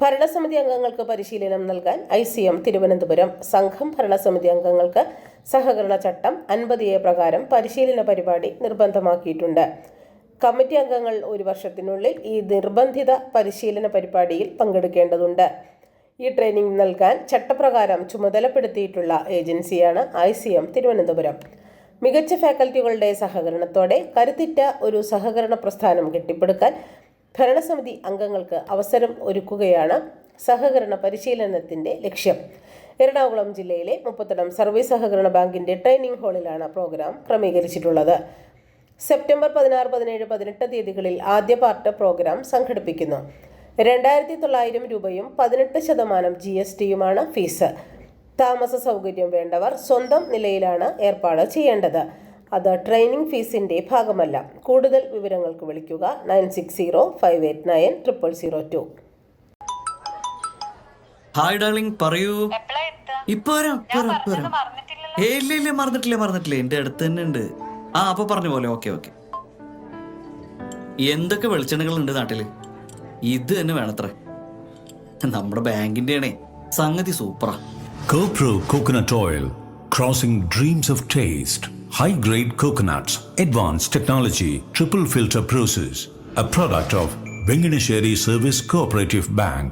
ഭരണസമിതി അംഗങ്ങൾക്ക് പരിശീലനം നൽകാൻ ഐ സി എം തിരുവനന്തപുരം. സംഘം ഭരണസമിതി അംഗങ്ങൾക്ക് സഹകരണ ചട്ടം അൻപത് എ പ്രകാരം പരിശീലന പരിപാടി നിർബന്ധമാക്കിയിട്ടുണ്ട്. കമ്മിറ്റി അംഗങ്ങൾ ഒരു വർഷത്തിനുള്ളിൽ ഈ നിർബന്ധിത പരിശീലന പരിപാടിയിൽ പങ്കെടുക്കേണ്ടതുണ്ട്. ഈ ട്രെയിനിങ് നൽകാൻ ചട്ടപ്രകാരം ചുമതലപ്പെടുത്തിയിട്ടുള്ള ഏജൻസിയാണ് ഐ സി എം തിരുവനന്തപുരം. മികച്ച ഫാക്കൽറ്റികളുടെ സഹകരണത്തോടെ കരുത്തിറ്റ ഒരു സഹകരണ പ്രസ്ഥാനം കെട്ടിപ്പടുക്കാൻ ഭരണസമിതി അംഗങ്ങൾക്ക് അവസരം ഒരുക്കുകയാണ് സഹകരണ പരിശീലനത്തിന്റെ ലക്ഷ്യം. എറണാകുളം ജില്ലയിലെ മുപ്പത്തടം സർവീസ് സഹകരണ ബാങ്കിന്റെ ട്രെയിനിംഗ് ഹാളിലാണ് പ്രോഗ്രാം ക്രമീകരിച്ചിട്ടുള്ളത്. സെപ്റ്റംബർ പതിനാറ് പതിനേഴ് പതിനെട്ട് തീയതികളിൽ ആദ്യ പാർട്ട് പ്രോഗ്രാം സംഘടിപ്പിക്കുന്നു. രണ്ടായിരത്തി തൊള്ളായിരം രൂപയും പതിനെട്ട് ശതമാനം ജി എസ് ടിയുമാണ് ഫീസ്. താമസ സൗകര്യം വേണ്ടവർ സ്വന്തം നിലയിലാണ് ഏർപ്പാട് ചെയ്യേണ്ടത്. അത് ട്രെയിനിങ് ഫീസിന്റെ ഭാഗമല്ല. കൂടുതൽ വിവരങ്ങൾക്ക് വിളിക്കുക nine six zero five eight nine triple zero two. Hi darling പറയൂ? ഇപ്പൊ വരാം. ഇപ്പൊ വരാം ഇല്ല ഇല്ല മറന്നിട്ടില്ല മറന്നിട്ടില്ല. എന്റെ അടുത്ത് തന്നെ ഉണ്ട്. ആ അപ്പൊ പറഞ്ഞ പോലെ ഓക്കെ ഓക്കെ. എന്തൊക്കെ വെളിച്ചെണ്ണകൾ ഉണ്ട് നാട്ടിൽ? ഇത് തന്നെ വേണത്രേ. നമ്മുടെ ബാങ്കിന്റെ ആണേ സംഗതി സൂപ്പറാ. GoPro coconut oil crossing dreams of taste. High grade coconuts, advanced technology, triple filter process. A product of Venganesheri Service Cooperative Bank.